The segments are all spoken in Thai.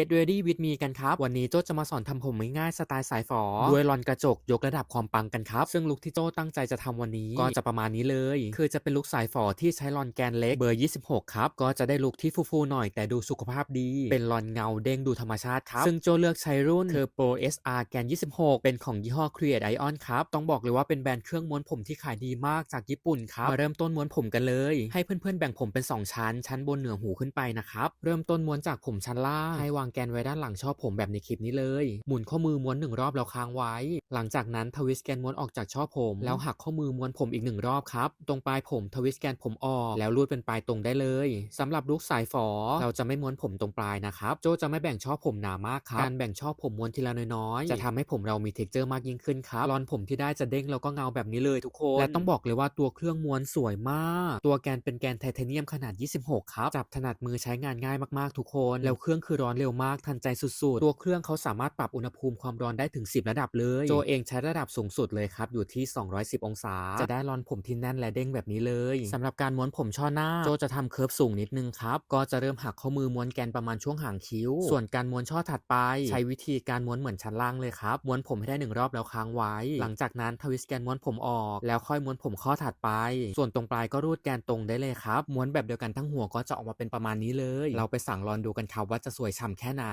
Get ready with me กันครับ วันนี้โจจะมาสอนทำผมง่ายๆสไตล์สายฝอ ด้วยรอนกระจกยกระดับความปังกันครับ ซึ่งลุคที่โจตั้งใจจะทำวันนี้ ก็จะประมาณนี้เลย คือจะเป็นลุคสายฝอที่ใช้รอนแกนเล็กเบอร์ 26 ครับ ก็จะได้ลุคที่ฟูๆหน่อยแต่ดูสุขภาพดี เป็นรอนเงาเด้งดูธรรมชาติครับ ซึ่งโจเลือกใช้รุ่น Turbo SR แกน 26 เป็นของยี่ห้อ Create Ion ครับ ต้องบอกเลยว่าเป็นแบรนด์เครื่องม้วนผมที่ขายดีมากจากญี่ปุ่นครับมาเริ่มต้นม้วนผมกันเลย ให้เพื่อนๆแบ่งผมเป็นสองชั้น ชั้นบนเหนือหูขึ้นไปนะครับเริ่มต้นม้วนจากผมชั้นล่างให้วางแกนไว้ด้านหลังชอบผมแบบในคลิปนี้เลย หมุนข้อมือม้วนหนึ่งรอบแล้วค้างไว้ หลังจากนั้นทวิสต์แกนม้วนออกจากช่อผม แล้วหักข้อมือม้วนผมอีกหนึ่งรอบครับ ตรงปลายผมทวิสต์แกนผมออก แล้วรูดเป็นปลายตรงได้เลยสำหรับลูกสายฝอ เราจะไม่ม้วนผมตรงปลายนะครับ โจจะไม่แบ่งช่อผมหนามากครับ การแบ่งช่อผมม้วนทีละน้อยๆ จะทำให้ผมเรามีเท็กเจอร์มากยิ่งขึ้นครับรอนผมที่ได้จะเด้งแล้วก็เงาแบบนี้เลยทุกคน และต้องบอกเลยว่าตัวเครื่องม้วนสวยมาก ตัวแกนเป็นแกนไทเทเนียมขนาด 26 ครับ จับถนัดมือใช้งานง่ายมากๆทุกคน แล้วเครื่องคือร้อนเร็วมากทันใจสุดๆ ตัวเครื่องเขาสามารถปรับอุณหภูมิความร้อนได้ถึง 10 ระดับเลย โจเองใช้ระดับสูงสุดเลยครับ อยู่ที่ 210 องศา จะได้รอนผมที่แน่นและเด้งแบบนี้เลยสำหรับการม้วนผมช่อหน้า โจจะทำเคิร์ฟสูงนิดนึงครับ ก็จะเริ่มหักข้อมือม้วนแกนประมาณช่วงหางคิ้ว ส่วนการม้วนช่อถัดไป ใช้วิธีการม้วนเหมือนชั้นล่างเลยครับ ม้วนผมให้ได้หนึ่งรอบแล้วค้างไว้ หลังจากนั้นทวิสแกนม้วนผมออก แล้วค่อยม้วนผมข้อถัดไป ส่วนตรงปลายก็รูดแกนตรงได้เลยครับ ม้วนแบบเดียวกันทั้งหัวก็จะออกมาเป็นประมาณนี้เลย เราไปสั่งรอนดูกันครับว่าจะสวยฉ่ำแค่ไหน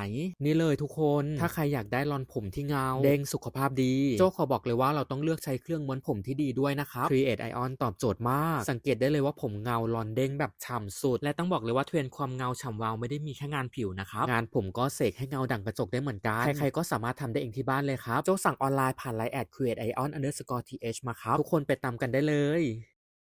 นี่เลยทุกคนถ้าใครอยากได้รอนผมที่เงา เด้งสุขภาพดี โจขอบอกเลยว่าเราต้องเลือกใช้เครื่องม้วนผมที่ดีด้วยนะครับ Create Ion ตอบโจทย์มาก สังเกตได้เลยว่าผมเงารอนเด้งแบบฉ่ำสุด และต้องบอกเลยว่าเทรนด์ความเงาฉ่ำวาวไม่ได้มีแค่งานผิวนะครับงานผมก็เสกให้เงาดั่งกระจกได้เหมือนกันใครๆก็สามารถทำได้เองที่บ้านเลยครับโจสั่งออนไลน์ผ่านไลน์แอด Create Ion underscore th มาครับทุกคนไปตามกันได้เลย